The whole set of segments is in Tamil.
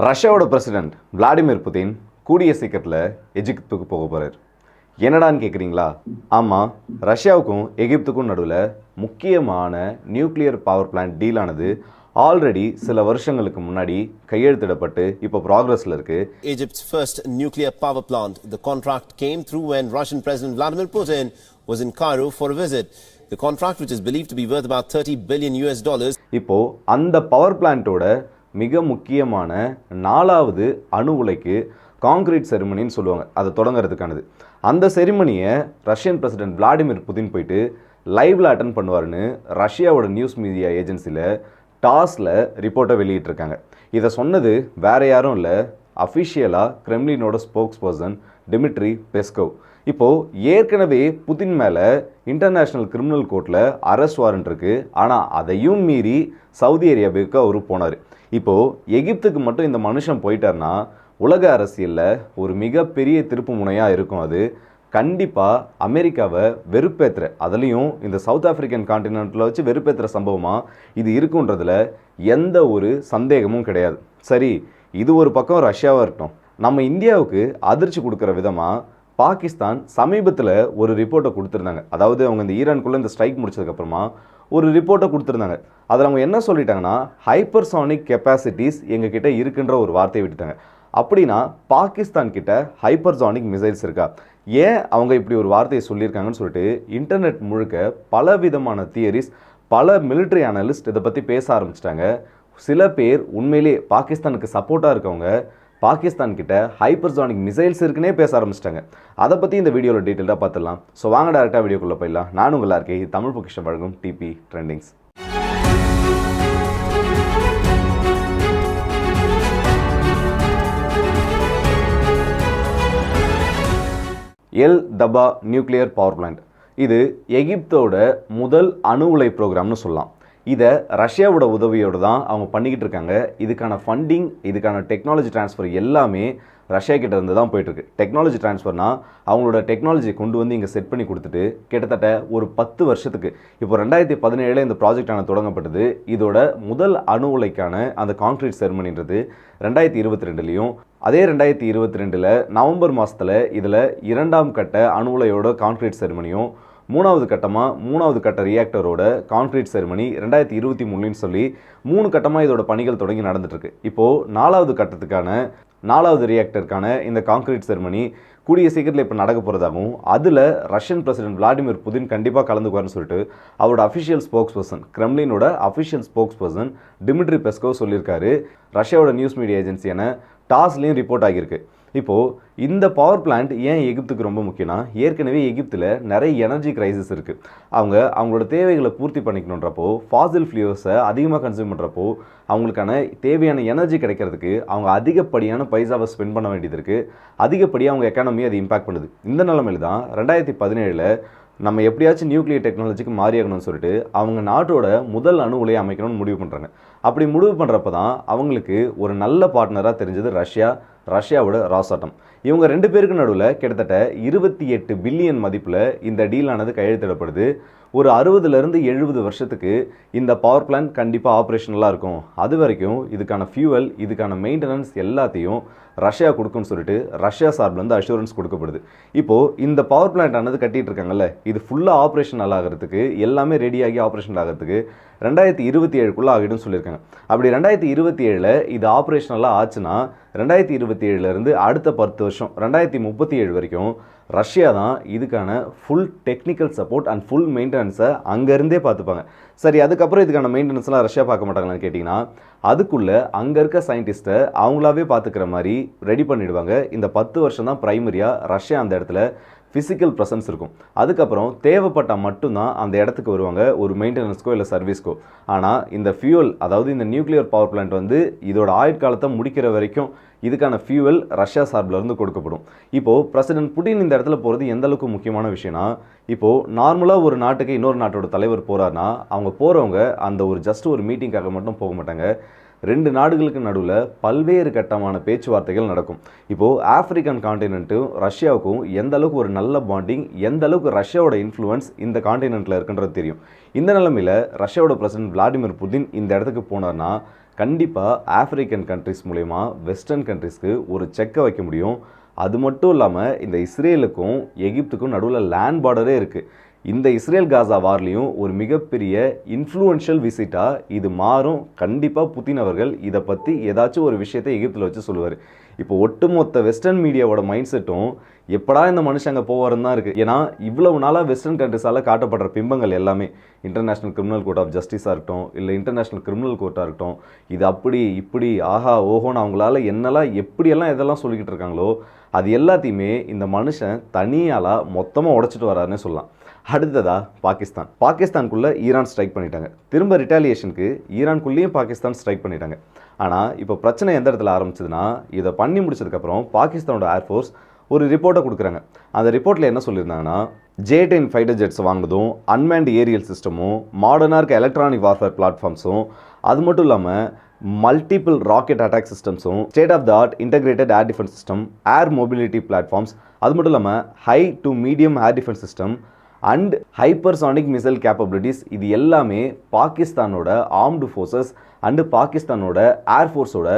ரஷ்யாவோட பிரசிடென்ட் விளாடிமிர் புதின் கூடிய சீக்கிரத்தில் எஜிப்துக்கு போக போகிறார் என்னடான்னு கேட்குறீங்களா ஆமாம் ரஷ்யாவுக்கும் எகிப்துக்கும் நடுவில் முக்கியமான நியூக்ளியர் பவர் பிளான்ட் டீலானது ஆல்ரெடி சில வருஷங்களுக்கு முன்னாடி கையெழுத்திடப்பட்டு இப்போ ப்ராக்ரஸில் இருக்குது Egypt's first nuclear power plant. The contract came through when Russian President Vladimir Putin was in Cairo for a visit. The contract, which is believed to be worth about 30 billion US dollars, இப்போ அந்த பவர் பிளான்ட்டோட மிக முக்கியமான நாலாவது அணு உலைக்கு காங்கிரீட் செரிமனின்னு சொல்லுவாங்க. அதை தொடங்குறதுக்கானது. அந்த செரிமனியை ரஷ்யன் பிரசிடென்ட் விளாடிமிர் புதின் போயிட்டு லைவில் அட்டன் பண்ணுவாருன்னு ரஷ்யாவோட நியூஸ் மீடியா ஏஜென்சியில் டாஸில் ரிப்போர்ட்டை வெளியிட்டிருக்காங்க. இதை சொன்னது வேற யாரும் இல்லை அஃபிஷியலாக கிரெம்லினோட ஸ்போக்ஸ் பர்சன் டிமிட்ரி பெஸ்கோவ் இப்போது ஏற்கனவே புதின் மேலே இன்டர்நேஷ்னல் கிரிமினல் கோர்ட்டில் அரெஸ்ட் வாரண்ட் இருக்குது ஆனால் அதையும் மீறி சவுதி அரேபியாவுக்கு அவர் போனார். இப்போது எகிப்துக்கு மட்டும் இந்த மனுஷன் போயிட்டார்னா உலக அரசியலில் ஒரு மிகப்பெரிய திருப்பு முனையாக இருக்கும் அது. கண்டிப்பாக அமெரிக்காவை வெறுப்பேற்றுற அதுலேயும் இந்த சவுத் ஆஃப்ரிக்கன் காண்டினென்ட்டில் வச்சு வெறுப்பேற்றுற சம்பவமாக இது இருக்குன்றதுல எந்த ஒரு சந்தேகமும் கிடையாது. சரி இது ஒரு பக்கம் ரஷ்யாவாக இருக்கட்டும். நம்ம இந்தியாவுக்கு அதிர்ச்சி கொடுக்குற விதமாக பாகிஸ்தான் சமீபத்தில் ஒரு ரிப்போர்ட்டை கொடுத்துருந்தாங்க. அதாவது அவங்க இந்த ஈரானுக்குள்ளே இந்த ஸ்ட்ரைக் முடிச்சதுக்கப்புறமா ஒரு ரிப்போர்ட்டை கொடுத்துருந்தாங்க. அதில் அவங்க என்ன சொல்லிட்டாங்கன்னா ஹைப்பர்சானிக் கெப்பாசிட்டிஸ் எங்ககிட்ட இருக்குன்ற ஒரு வார்த்தையை விட்டுட்டாங்க. அப்படின்னா பாகிஸ்தான் கிட்ட ஹைப்பர்சானிக் மிசைல்ஸ் இருக்கா? ஏன் அவங்க இப்படி ஒரு வார்த்தையை சொல்லியிருக்காங்கன்னு சொல்லிட்டு இன்டர்நெட் முழுக்க பல விதமான தியரிஸ் பல மிலிட்ரி அனலிஸ்ட் இதை பற்றி பேச ஆரம்பிச்சிட்டாங்க. சில பேர் உண்மையிலே பாகிஸ்தானுக்கு சப்போர்ட்டாக இருக்கவங்க பாகிஸ்தான் கிட்ட ஹைப்பர்சானிக் மிசைல்ஸ் இருக்குன்னே பேச ஆரம்பிச்சிட்டாங்க. அதை பற்றி இந்த வீடியோவில் டீட்டெயிலாக பார்த்துடலாம் ஸோ வாங்க டேரெக்டாக வீடியோக்குள்ளே போயிடலாம். நானும் உங்களா இருக்கேன் இது தமிழ் பொக்கிஷம் வழங்கும் DP trendings El Dabaa nuclear power plant இது எகிப்தோட முதல் அணு உலை ப்ரோக்ராம்னு சொல்லலாம். இதை ரஷ்யாவோட உதவியோடு தான் அவங்க பண்ணிக்கிட்டு இருக்காங்க. இதுக்கான ஃபண்டிங் இதுக்கான டெக்னாலஜி ட்ரான்ஸ்ஃபர் எல்லாமே ரஷ்யா கிட்ட இருந்து தான் போயிட்டுருக்கு டெக்னாலஜி ட்ரான்ஸ்ஃபர்னா அவங்களோட டெக்னாலஜி கொண்டு வந்து இங்கே செட் பண்ணி கொடுத்துட்டு கிட்டத்தட்ட ஒரு பத்து வருஷத்துக்கு. இப்போ ரெண்டாயிரத்தி பதினேழில் இந்த ப்ராஜெக்டான தொடங்கப்பட்டது. இதோட முதல் அணு உலைக்கான அந்த கான்க்ரீட் செரமனின்றது ரெண்டாயிரத்தி இருபத்தி ரெண்டுலேயும் அதே ரெண்டாயிரத்தி இருபத்தி ரெண்டில் நவம்பர் மாதத்தில் இதில் இரண்டாம் கட்ட அணு உலையோட கான்க்ரீட் செரமனியும் மூணாவது கட்டமாக மூணாவது கட்ட ரியாக்டரோட கான்க்ரீட் செரிமனி ரெண்டாயிரத்தி இருபத்தி மூணுன்னு சொல்லி மூணு கட்டமாக இதோட பணிகள் தொடங்கி நடந்துட்டுருக்கு. இப்போது நாலாவது கட்டத்துக்கான நாலாவது ரியாக்டருக்கான இந்த கான்க்ரீட் செரிமனி கூடிய சீக்கிரத்தில் இப்போ நடக்க போகிறதாகவும் அதில் ரஷ்யன் பிரசிடென்ட் விளாடிமிர் புதின் கண்டிப்பாக கலந்துக்குவார்னு சொல்லிட்டு அவரோட அஃபிஷியல் ஸ்போக்ஸ் பர்சன் கிரெம்லினோட official spokesperson Dmitry Peskov சொல்லியிருக்காரு. ரஷ்யாவோட நியூஸ் மீடியா ஏஜென்சியான டாஸ்லேயும் ரிப்போர்ட் ஆகியிருக்கு. இப்போது இந்த பவர் பிளான்ட் ஏன் எகிப்துக்கு ரொம்ப முக்கியம்னா ஏற்கனவே எகிப்தில் நிறைய எனர்ஜி கிரைசிஸ் இருக்குது அவங்க அவங்களோட தேவைகளை பூர்த்தி பண்ணிக்கணுன்றப்போ ஃபாசில் ஃபியூஸை அதிகமாக கன்சியூம் பண்ணுறப்போ அவங்களுக்கான தேவையான எனர்ஜி கிடைக்கிறதுக்கு அவங்க அதிகப்படியான பைசாவை ஸ்பெண்ட் பண்ண வேண்டியது இருக்குது அதிகப்படியாக அவங்க எக்கானமி அது இம்பாக்ட் பண்ணுது. இந்த நிலமையில தான் ரெண்டாயிரத்தி பதினேழில் நம்ம எப்படியாச்சும் நியூக்ளியர் டெக்னாலஜிக்கு மாறியாகணும்னு சொல்லிட்டு அவங்க நாட்டோட முதல் அணு உலையை அமைக்கணும்னு முடிவு பண்ணுறாங்க அப்படி முடிவு பண்ணுறப்ப தான் அவங்களுக்கு ஒரு நல்ல பார்ட்னராக தெரிஞ்சது ரஷ்யா ரஷ்யாவோட ராசாட்டம். இவங்க ரெண்டு பேருக்கு நடுவில் கிட்டத்தட்ட இருபத்தி எட்டு பில்லியன் மதிப்பில் இந்த டீலானது கையெழுத்திடப்படுது. ஒரு அறுபதுலேருந்து எழுபது வருஷத்துக்கு இந்த பவர் பிளான்ட் கண்டிப்பாக ஆப்ரேஷனலாக இருக்கும். அது வரைக்கும் இதுக்கான ஃபியூவல் இதுக்கான மெயின்டெனன்ஸ் எல்லாத்தையும் ரஷ்யா கொடுக்குன்னு சொல்லிட்டு ரஷ்யா சார்பிலேருந்து அஷூரன்ஸ் கொடுக்கப்படுது. இப்போது இந்த பவர் பிளான்ட் ஆனது கட்டிட்டு இருக்காங்கல்ல இது ஃபுல்லாக ஆப்ரேஷனல் ஆகிறதுக்கு எல்லாமே ரெடியாகி ஆப்ரேஷன் ஆகிறதுக்கு ரெண்டாயிரத்தி இருபத்தி ஏழுக்குள்ளே ஆகிடும்னு சொல்லியிருக்காங்க. அப்படி ரெண்டாயிரத்தி இருபத்தி ஏழில் இது ஆப்ரேஷனலாக ஆச்சுன்னா ரெண்டாயிரத்தி இருபத்தி ஏழுலேருந்து அடுத்த பத்து வருஷம் ரெண்டாயிரத்தி முப்பத்தி ஏழு வரைக்கும் ரஷ்யா தான் இதுக்கான full technical support and full மெயின்டெனன்ஸை அங்கேருந்தே பார்த்துப்பாங்க. சரி அதுக்கப்புறம் இதுக்கான மெயின்டெனன்ஸ்லாம் ரஷ்யா பார்க்க மாட்டாங்களான்னு கேட்டிங்கன்னா அதுக்குள்ளே அங்கே இருக்க சயின்டிஸ்ட்டை அவங்களாவே பார்த்துக்கிற மாதிரி ரெடி பண்ணிவிடுவாங்க இந்த பத்து வருஷம் தான் ப்ரைமரியாக ரஷ்யா அந்த இடத்துல ஃபிசிக்கல் ப்ரெசன்ஸ் இருக்கும். அதுக்கப்புறம் தேவைப்பட்டால் மட்டும்தான் அந்த இடத்துக்கு வருவாங்க ஒரு மெயின்டெனன்ஸ்க்கோ இல்லை சர்வீஸ்க்கோ ஆனால் இந்த ஃபியூல் அதாவது இந்த நியூக்ளியர் பவர் பிளான்ட் வந்து இதோட ஆயுட்காலத்தை முடிக்கிற வரைக்கும் இதுக்கான ஃபியூவல் ரஷ்யா சார்பில் இருந்து கொடுக்கப்படும். இப்போது பிரசிடென்ட் புட்டின் இந்த இடத்துல போகிறது எந்த அளவுக்கு முக்கியமான விஷயம்னா இப்போது நார்மலாக ஒரு நாட்டுக்கு இன்னொரு நாட்டோட தலைவர் போகிறாருன்னா அவங்க போகிறவங்க அந்த ஒரு ஜஸ்ட் ஒரு மீட்டிங்காக மட்டும் போக மாட்டாங்க. ரெண்டு நாடுகளுக்கு நடுவில் பல்வேறு கட்டமான பேச்சுவார்த்தைகள் நடக்கும். இப்போது ஆப்பிரிக்கன் காண்டினென்ட்டும் ரஷ்யாவுக்கும் எந்த அளவுக்கு ஒரு நல்ல பாண்டிங் எந்த அளவுக்கு ரஷ்யாவோட இன்ஃப்ளூயன்ஸ் இந்த காண்டினென்ட்டில் இருக்குன்றது தெரியும். இந்த நிலைமையில் ரஷ்யாவோட பிரசிடென்ட் விளாடிமிர் புதின் இந்த இடத்துக்கு போனார்னா கண்டிப்பாக ஆப்பிரிக்கன் கண்ட்ரிஸ் மூலயமா வெஸ்டர்ன் கண்ட்ரிஸ்க்கு ஒரு செக்கை வைக்க முடியும். அது மட்டும் இல்லாமல் இந்த இஸ்ரேலுக்கும் எகிப்துக்கும் நடுவில் லேண்ட் பார்டரே இருக்குது இந்த இஸ்ரேல் காசா வார்லேயும் ஒரு மிகப்பெரிய இன்ஃப்ளூயன்ஷியல் விசிட்டாக இது மாறும். கண்டிப்பாக புதின் அவர்கள் இதை பற்றி ஏதாச்சும் ஒரு விஷயத்தை எகிப்தில் வச்சு சொல்லுவார். இப்போ ஒட்டுமொத்த வெஸ்டர்ன் மீடியாவோட மைண்ட் செட்டும் எப்படா இந்த மனுஷன் அங்கே போவாருன்னு தான் இருக்குது ஏன்னா இவ்வளவு நாளாக வெஸ்டர்ன் கண்ட்ரிஸால் காட்டப்படுற பிம்பங்கள் எல்லாமே இன்டர்நேஷ்னல் கிரிமினல் கோர்ட் ஆஃப் ஜஸ்டிஸாக இருக்கட்டும் இல்லை இன்டர்நேஷ்னல் கிரிமினல் கோர்ட்டாக இருக்கட்டும் இது அப்படி இப்படி ஆஹா ஓஹோன்னு அவங்களால என்னெல்லாம் எப்படியெல்லாம் எதெல்லாம் சொல்லிக்கிட்டு இருக்காங்களோ அது எல்லாத்தையுமே இந்த மனுஷன் தனியாலாக மொத்தமாக உடைச்சிட்டு வராருன்னு சொல்லலாம். அடுத்ததாக பாகிஸ்தான். பாகிஸ்தானுக்குள்ளே ஈரான் ஸ்ட்ரைக் பண்ணிட்டாங்க. திரும்ப ரிட்டாலியேஷனுக்கு ஈரான்குள்ளேயும் பாகிஸ்தான் ஸ்ட்ரைக் பண்ணிட்டாங்க. ஆனால் இப்போ பிரச்சனை எந்த இடத்துல ஆரம்பிச்சதுன்னா இதை பண்ணி முடிச்சதுக்கப்புறம் பாகிஸ்தானோட ஏர்ஃபோர்ஸ் ஒரு ரிப்போர்ட்டை கொடுக்குறாங்க. அந்த ரிப்போர்ட்டில் என்ன சொல்லியிருந்தாங்கன்னா ஜே டென் ஃபைட்டர் ஜெட்ஸ் வாங்கினதும் அன்மேண்ட் ஏரியல் சிஸ்டமும் மாடர்னாக இருக்க எலக்ட்ரானிக் வார்ஃபேர் பிளாட்ஃபார்ம்ஸும் அது மட்டும் இல்லாமல் multiple rocket attack சிஸ்டம்ஸும் state of the art integrated air defence system air mobility platforms அது மட்டும் இல்லாமல் high to medium air defence system and hypersonic missile capabilities இது எல்லாமே பாகிஸ்தானோட ஆர்ம்டு ஃபோர்ஸஸ் அண்டு பாகிஸ்தானோட ஏர்ஃபோர்ஸோட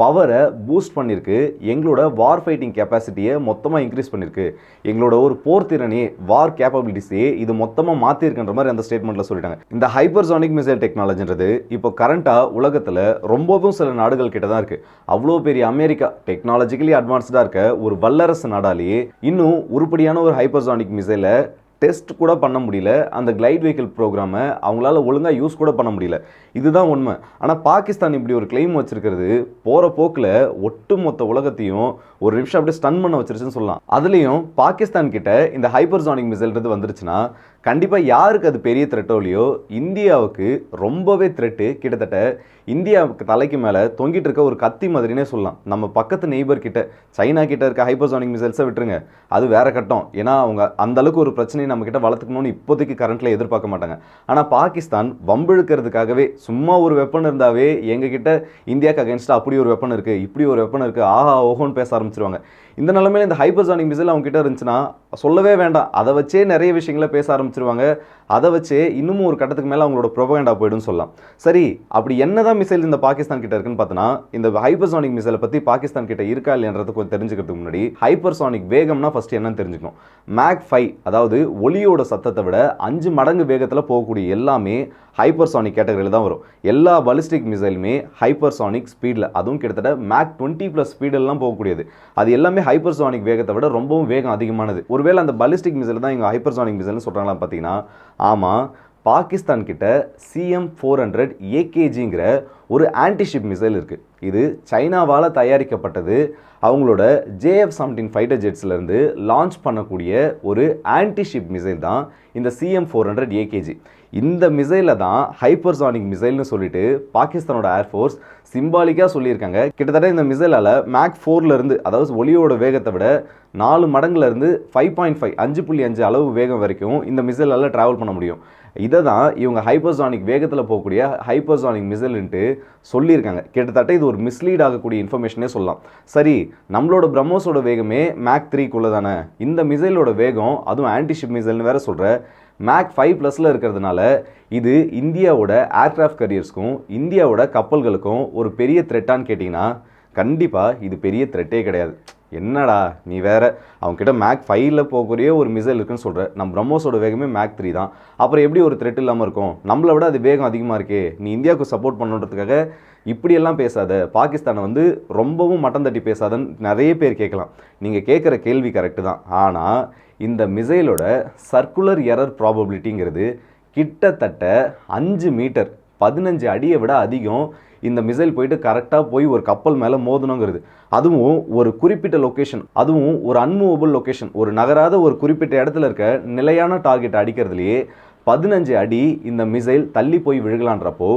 பவரை பூஸ்ட் பண்ணியிருக்கு எங்களோட வார் ஃபைட்டிங் கெப்பாசிட்டியை மொத்தமாக இன்க்ரீஸ் பண்ணியிருக்கு எங்களோட ஒரு போர் திறனே வார் கேப்பபிலிட்டிஸே இது மொத்தமாக மாற்றிருக்குன்ற மாதிரி அந்த ஸ்டேட்மெண்ட்டில் சொல்லிட்டாங்க. இந்த ஹைப்பர்சானிக் மிசைல் டெக்னாலஜின்றது இப்போ கரண்ட்டாக உலகத்தில் ரொம்பவும் சில நாடுகள் கிட்ட தான் இருக்குது அவ்வளோ பெரிய அமெரிக்கா டெக்னாலஜிக்கலி அட்வான்ஸ்டாக இருக்க ஒரு வல்லரசு நாடாலேயே இன்னும் உருப்படியான ஒரு ஹைப்பர்சானிக் மிசைலை டெஸ்ட் கூட பண்ண முடியல. அந்த கிளைட் வெஹிக்கிள் ப்ரோக்ராமை அவங்களால ஒழுங்காக யூஸ் கூட பண்ண முடியல. இதுதான் உண்மை. ஆனால் பாகிஸ்தான் இப்படி ஒரு கிளைம் வச்சிருக்கிறது போகிற போக்கில் ஒட்டுமொத்த உலகத்தையும் ஒரு நிமிஷம் அப்படியே ஸ்டன் பண்ண வச்சிருச்சுன்னு சொல்லலாம். அதுலேயும் பாகிஸ்தான் கிட்ட இந்த ஹைப்பர்சானிக் மிசைல்ன்றது வந்துருச்சுன்னா கண்டிப்பாக யாருக்கு அது பெரிய த்ரெட்டோ இல்லையோ இந்தியாவுக்கு ரொம்பவே த்ரெட்டு கிட்டத்தட்ட இந்தியாவுக்கு தலைக்கு மேலே தொங்கிட்டு இருக்க ஒரு கத்தி மாதிரினே சொல்லலாம். நம்ம பக்கத்து நெய்பர் கிட்ட சைனா கிட்ட இருக்க ஹைப்பர்சானிக் மிசைல்ஸை விட்டுருங்க. அது வேற கட்டம். ஏன்னா அவங்க அந்த அளவுக்கு ஒரு பிரச்சனையை நம்ம கிட்ட வளர்த்துக்கணும்னு இப்போதைக்கு கரண்ட்டில் எதிர்பார்க்க மாட்டாங்க. ஆனால் பாகிஸ்தான் வம்பிழுக்கிறதுக்காகவே சும்மா ஒரு வெப்பன் இருந்தாவே எங்ககிட்ட இந்தியாவுக்கு அகேன்ஸ்டாக அப்படி ஒரு வெப்பன் இருக்குது இப்படி ஒரு வெப்பன் இருக்குது ஆஹா ஓஹோன்னு பேச ஆரம்பிச்சிருவாங்க. இந்த நிலமையில இந்த ஹைப்பர்சானிக் மிசைல் அவங்க கிட்ட இருந்துச்சுன்னா சொல்லவே வேண்டாம். அதை வச்சே நிறைய விஷயங்களை பேச ஆரம்பிச்சிருவாங்க. அதை வச்சே இன்னமும் ஒரு கட்டத்துக்கு மேலே அவங்களோட ப்ரொபகண்டா போயிடும்னு சொல்லலாம். சரி அப்படி என்னதான் மிசைல் இந்த பாகிஸ்தான் கிட்ட இருக்குன்னு பார்த்தோன்னா இந்த ஹைப்பர்சானிக் மிசைலை பற்றி பாகிஸ்தான் கிட்ட இருக்கா இல்லைன்றது கொஞ்சம் தெரிஞ்சுக்கிறதுக்கு முன்னாடி ஹைப்பர்சானிக் வேகம்னா ஃபர்ஸ்ட் என்னன்னு தெரிஞ்சுக்கணும். மேக் ஃபைவ் அதாவது ஒலியோட சத்தத்தை விட அஞ்சு மடங்கு வேகத்தில் போகக்கூடிய எல்லாமே ஹைப்பர்சானிக் கேட்டகரியில் தான் வரும். எல்லா பலிஸ்டிக் மிசைலுமே ஹைப்பர்சானிக் ஸ்பீடில் அதுவும் கிட்டத்தட்ட மேக் டுவெண்ட்டி ப்ளஸ் ஸ்பீடெல்லாம் போகக்கூடியது. அது எல்லாமே ஹைப்பர்சானிக் வேகத்தை விட ரொம்பவும் வேகம் அதிகமானது. ஒருவேளை அந்த பலிஸ்டிக் மிசைல் தான் இங்கே ஹைப்பர்சானிக் மிசைல்னு சொல்கிறாங்களா பார்த்தீங்கன்னா ஆமாம் பாகிஸ்தான் கிட்ட சிஎம் ஃபோர் ஹண்ட்ரட் ஏகேஜிங்கிற ஒரு ஆன்டிஷிப் மிசைல் இருக்குது இது சைனாவால் தயாரிக்கப்பட்டது. அவங்களோட ஜேஎஃப் செவன்டீன் ஃபைட்டர் ஜெட்ஸ்லேருந்து லான்ச் பண்ணக்கூடிய ஒரு ஆன்டிஷிப் மிசைல் தான் இந்த சிஎம் ஃபோர் ஹண்ட்ரட் ஏகேஜி இந்த மிசைலை தான் ஹைப்பர்சானிக் மிசைல்னு சொல்லிட்டு பாகிஸ்தானோட ஏர்ஃபோர்ஸ் சிம்பாலிக்காக சொல்லியிருக்காங்க. கிட்டத்தட்ட இந்த மிசைலால் மேக் ஃபோர்லேருந்து அதாவது ஒலியோட வேகத்தை விட நாலு மடங்குலேருந்து ஃபைவ் பாயிண்ட் ஃபைவ் அஞ்சு புள்ளி அஞ்சு அளவு வேகம் வரைக்கும் இந்த மிசைலால் ட்ராவல் பண்ண முடியும். இதை தான் இவங்க ஹைப்பர்சானிக் வேகத்தில் போகக்கூடிய ஹைப்பர்சானிக் மிசைல்ன்ட்டு சொல்லியிருக்காங்க. கிட்டத்தட்ட இது ஒரு மிஸ்லீட் ஆகக்கூடிய இன்ஃபர்மேஷனே சொல்லலாம். சரி நம்மளோட பிரம்மோஸோட வேகமே மேக் த்ரீக்குள்ளே தானே இந்த மிசைலோட வேகம் அதுவும் ஆன்டிஷிப் மிசைல்னு வேற சொல்கிற மேக் ஃபைவ் ப்ளஸில் இருக்கிறதுனால இது இந்தியாவோட ஏர்க்ராஃப்ட் கரியர்ஸ்க்கும் இந்தியாவோட கப்பல்களுக்கும் ஒரு பெரிய த்ரெட்டான்னு கேட்டிங்கன்னா கண்டிப்பாக இது பெரிய த்ரெட்டே கிடையாது. என்னடா நீ வேற அவங்ககிட்ட மேக் ஃபைவ்ல போகக்கூடிய ஒரு மிசைல் இருக்குன்னு சொல்கிற நம்ம பிரம்மோஸோட வேகமே மேக் த்ரீ தான். அப்புறம் எப்படி ஒரு த்ரெட் இல்லாமல் இருக்கும்? நம்மளை விட அது வேகம் அதிகமாக இருக்கே. நீ இந்தியாவுக்கு சப்போர்ட் பண்ணுறதுக்காக இப்படியெல்லாம் பேசாத. பாகிஸ்தானை வந்து ரொம்பவும் மட்டம் தட்டி பேசாதன்னு நிறைய பேர் கேட்கலாம். நீங்கள் கேட்குற கேள்வி கரெக்டு தான். ஆனால் இந்த மிசைலோட சர்க்குலர் எரர் ப்ராபபிலிட்டிங்கிறது கிட்டத்தட்ட அஞ்சு மீட்டர் பதினஞ்சு அடியை விட அதிகம் இந்த மிசைல் போயிட்டு கரெக்டாக போய் ஒரு கப்பல் மேலே மோதணுங்கிறது. அதுவும் ஒரு குறிப்பிட்ட லொக்கேஷன் அதுவும் ஒரு அன்மூவபிள் லொக்கேஷன் ஒரு நகராத ஒரு குறிப்பிட்ட இடத்துல இருக்க நிலையான டார்கெட் அடிக்கிறதுலையே பதினஞ்சு அடி இந்த மிசைல் தள்ளி போய் விழுகலான்றப்போ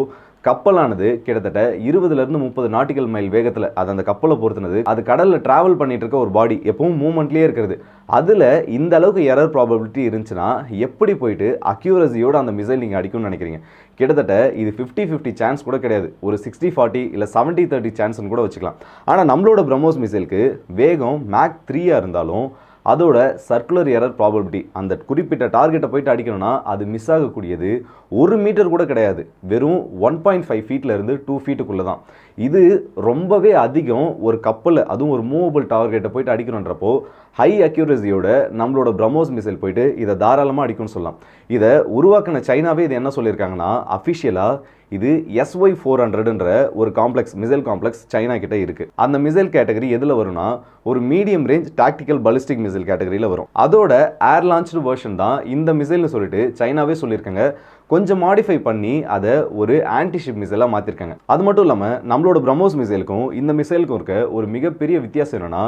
கப்பலானது கிட்டத்தட்ட இருபதுலேருந்து முப்பது நாட்டிகள் மைல் வேகத்தில் அது அந்த கப்பலை பொறுத்துனது அது கடலில் ட்ராவல் பண்ணிட்டு இருக்க ஒரு பாடி எப்பவும் மூமெண்ட்லேயே இருக்கிறது. அதில் இந்த அளவுக்கு எரர் ப்ராபபிலிட்டி இருந்துச்சுன்னா எப்படி போயிட்டு அக்யூரசியோட அந்த மிசைல் நீங்கள் அடிக்கும்னு நினைக்கிறீங்க? கிட்டத்தட்ட இது ஃபிஃப்டி ஃபிஃப்டி சான்ஸ் கூட கிடையாது. ஒரு சிக்ஸ்டி ஃபார்ட்டி இல்லை செவன்ட்டி தேர்ட்டி சான்ஸ்னு கூட வச்சுக்கலாம். ஆனால் நம்மளோட பிரம்மோஸ் மிசைலுக்கு வேகம் மேக் த்ரீயாக இருந்தாலும் அதோட சர்க்குலர் எரர் ப்ராபபிலிட்டி அந்த குறிப்பிட்ட டார்கெட்டை போயிட்டு அடிக்கணும்னா அது மிஸ் ஆகக்கூடியது. ஒரு மீட்டர் கூட கிடையாது. வெறும் ஒன் பாயிண்ட் ஃபைவ் ஃபீட்லேருந்து டூ ஃபீட்டுக்குள்ளே தான். இது ரொம்பவே அதிகம் ஒரு கப்பல் அதுவும் ஒரு மூவபிள் டார்கெட்டை போயிட்டு அடிக்கணுன்றப்போ ஹை அக்யூரசியோட நம்மளோட பிரம்மோஸ் மிசைல் போயிட்டு இதை தாராளமாக அடிக்கும்னு சொல்லலாம். இதை உருவாக்கின சைனாவே இது என்ன சொல்லியிருக்காங்கன்னா அஃபிஷியலாக இது எஸ்ஒய் ஃபோர் ஹண்ட்ரடுன்ற ஒரு காம்ப்ளெக்ஸ் மிசைல் காம்ப்ளெக்ஸ் சைனா கிட்ட இருக்கு. அந்த மிசைல் கேட்டகரி எதில் வரும்னா ஒரு medium range tactical ballistic missile கேட்டகரியில் வரும். அதோட ஏர் லான்ச்டு வெர்ஷன் தான் இந்த மிசைல்னு சொல்லிட்டு சைனாவே சொல்லியிருக்காங்க. கொஞ்சம் மாடிஃபை பண்ணி அதை ஒரு ஆன்டிஷிப் மிசைலாக மாற்றிருக்காங்க அது மட்டும் இல்லாமல் நம்மளோட பிரம்மோஸ் மிசைலுக்கும் இந்த மிசைலுக்கும் இருக்க ஒரு மிகப்பெரிய வித்தியாசம் என்னென்னா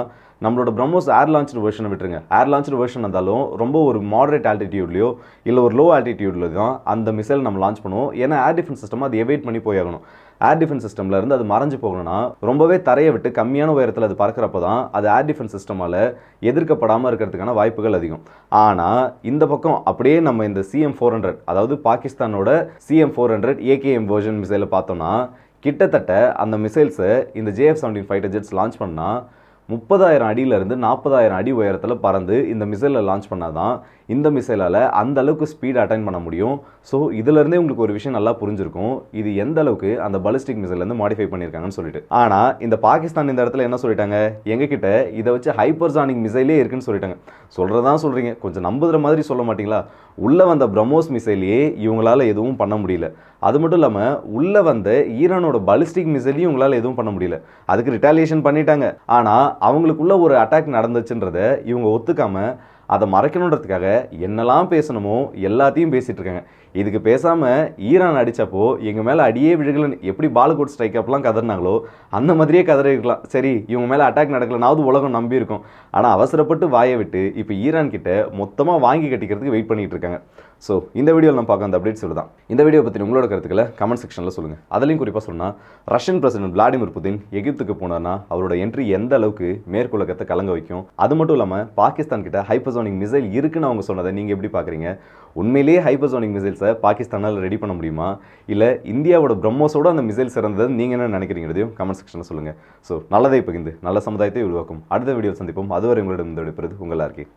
நம்மளோட பிரம்மோஸ் ஏர் லான்ச்சு வெர்ஷனை விட்டுருங்க. ஏர் லான்ச்சு வெர்ஷன் இருந்தாலும் ரொம்ப ஒரு மாடரேட் ஆல்டிடியூட்லையோ இல்லை ஒரு லோ ஆல்டிடியூட்ல தான் அந்த மிசைல் நம்ம லான்ச் பண்ணுவோம். ஏன்னா ஏர் டிஃபென்ஸ் சிஸ்டம் அது எவைட் பண்ணி போயாகணும். ஏர் டிஃபென்ஸ் சிஸ்டமில் இருந்து அது மறைஞ்சு போகணும்னா ரொம்பவே தரையை விட்டு கம்மியான உயரத்தில் அது பறக்கிறப்ப தான் அது ஏர் டிஃபென்ஸ் சிஸ்டமால எதிர்க்கப்படாமல் இருக்கிறதுக்கான வாய்ப்புகள் அதிகம். ஆனால் இந்த பக்கம் அப்படியே நம்ம இந்த சிஎம் ஃபோர் ஹண்ட்ரட் அதாவது பாகிஸ்தானோட CM four hundred AKM version மிசைலை பார்த்தோம்னா கிட்டத்தட்ட அந்த மிசைல்ஸை இந்த JF seventeen fighter jets launch பண்ணால் முப்பதாயிரம் அடியிலிருந்து நாற்பதாயிரம் அடி உயரத்தில் பறந்து இந்த மிசைலை லான்ச் பண்ணால் தான் இந்த மிசைலால் அந்த அளவுக்கு ஸ்பீட் அட்டைன் பண்ண முடியும். ஸோ இதுலேருந்தே உங்களுக்கு ஒரு விஷயம் நல்லா புரிஞ்சிருக்கும். இது எந்த அளவுக்கு அந்த பலிஸ்டிக் மிசைலேருந்து மாடிஃபை பண்ணியிருக்காங்கன்னு சொல்லிட்டு. ஆனால் இந்த பாகிஸ்தான் இந்த இடத்துல என்ன சொல்லிட்டாங்க? எங்ககிட்ட இதை வச்சு ஹைப்பர்சானிக் மிசைலே இருக்குன்னு சொல்லிட்டாங்க. சொல்கிறதான் சொல்கிறீங்க கொஞ்சம் நம்புகிற மாதிரி சொல்ல மாட்டிங்களா? உள்ளே வந்த பிரம்மோஸ் மிசைலையே இவங்களால் எதுவும் பண்ண முடியல. அது மட்டும் இல்லாமல் உள்ளே வந்த ஈரானோட பலிஸ்டிக் மிசைலையும் உங்களால் எதுவும் பண்ண முடியல. அதுக்கு ரிட்டாலியேஷன் பண்ணிட்டாங்க. ஆனால் அவங்களுக்குள்ள ஒரு அட்டாக் நடந்துச்சுன்றத இவங்க ஒத்துக்காமல் அதை மறைக்கணுன்றதுக்காக என்னெல்லாம் பேசணுமோ எல்லாத்தையும் பேசிகிட்டு இருக்காங்க. இதுக்கு பேசாமல் ஈரான் அடித்தப்போ எங்கள் மேலே அடியே விழுகலன்னு எப்படி பாலகோட் ஸ்ட்ரைக் அப்பெல்லாம் கதறினாங்களோ அந்த மாதிரியே கதறிருக்கலாம் சரி இவங்க மேலே அட்டாக் நடக்கலனாவது உலகம் நம்பி இருக்கும். ஆனால் அவசரப்பட்டு வாயை விட்டு இப்போ ஈரான் கிட்ட மொத்தமாக வாங்கி கட்டிக்கிறதுக்கு வெயிட் பண்ணிகிட்டு இருக்காங்க. ஸோ இந்த வீடியோவில் நம்ம பார்க்க அந்த அப்டேட்ஸ் தான் இந்த வீடியோ பற்றி உங்களோட கருத்துக்களை கமெண்ட் செக்ஷனில் சொல்லுங்கள் அதுலேயும் குறிப்பாக சொன்னால் ரஷ்யன் பிரசிடென்ட் விளாடிமிர் புதின் எகிப்துக்கு போனார்னா அவரோட என்ட்ரி எந்த அளவுக்கு மேற்குலகத்தை கலங்க வைக்கும்? அது மட்டும் இல்லாமல் பாகிஸ்தான் கிட்ட ஹைப்பர்சோனிக் மிசைல் இருக்குன்னு அவங்க சொன்னதை நீங்கள் எப்படி பார்க்குறீங்க உண்மையிலேயே ஹைப்பர்சோனிக் மிசைல்ஸை பாகிஸ்தானால் ரெடி பண்ண முடியுமா? இல்லை இந்தியாவோட பிரம்மோஸோட அந்த மிசைல் சிறந்தது நீங்கள் என்ன நினைக்கிறீங்கிறதையும் கமெண்ட் செக்ஷனில் சொல்லுங்கள் ஸோ நல்லதை பகிர்ந்து நல்ல சமுதாயத்தை உருவாக்கும். அடுத்த வீடியோ சந்திப்போம். அதுவரை உங்களிடம் இந்த விடைபெறுது உங்கள் இருக்கேன்